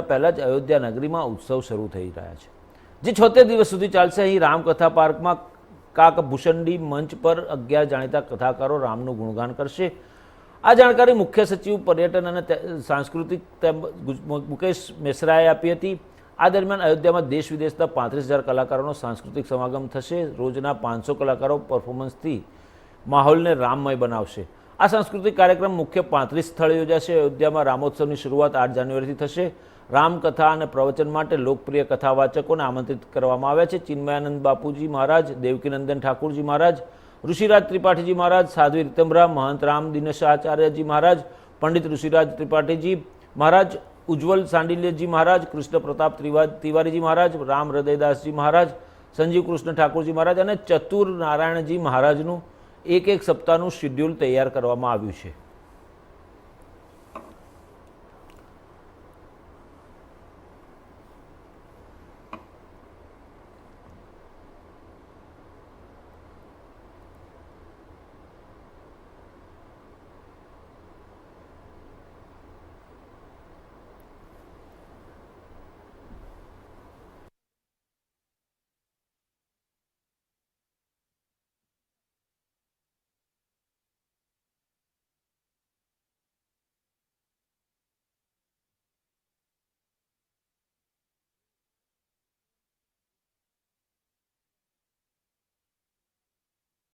પહેલાં જ અયોધ્યા નગરીમાં ઉત્સવ શરૂ થઈ રહ્યા છે. જે છોતેર દિવસ સુધી ચાલશે. અહીં રામકથા પાર્કમાં કાકભૂષણડી મંચ પર અગિયાર જાણીતા કથાકારો રામનું ગુણગાન કરશે. આ જાણકારી મુખ્ય સચિવ, પર્યટન અને સાંસ્કૃતિક તેમજ મુકેશ મિશ્રાએ આપી હતી. આ દરમિયાન અયોધ્યામાં દેશ વિદેશના પાંત્રીસ હજાર કલાકારોનો સાંસ્કૃતિક સમાગમ થશે. રોજના પાંચસો કલાકારો પરફોર્મન્સથી માહોલને રામમય બનાવશે. આ સાંસ્કૃતિક કાર્યક્રમ મુખ્ય પાંત્રીસ સ્થળે યોજાશે. અયોધ્યામાં રામોત્સવની શરૂઆત આઠ જાન્યુઆરીથી થશે. રામકથા અને પ્રવચન માટે લોકપ્રિય કથાવાચકોને આમંત્રિત કરવામાં આવ્યા છે. ચિન્મયાનંદ બાપુજી મહારાજ, દેવકીનંદન ઠાકુરજી મહારાજ, ઋષિરાજ ત્રિપાઠીજી મહારાજ, સાધ્વી રીતમરામ મહંત રામ દિનેશાચાર્યજી મહારાજ, પંડિત ઋષિરાજ ત્રિપાઠીજી મહારાજ, ઉજ્જવલ સાંડિલ્યજી મહારાજ, કૃષ્ણ પ્રતાપ ત્રિવા, તિવારીજી મહારાજ, રામ હૃદયદાસજી મહારાજ, સંજીવ કૃષ્ણ ઠાકુરજી મહારાજ અને ચતુર નારાયણજી મહારાજનું એક એક સપ્તાહનું શિડ્યુલ તૈયાર કરવામાં આવ્યું છે.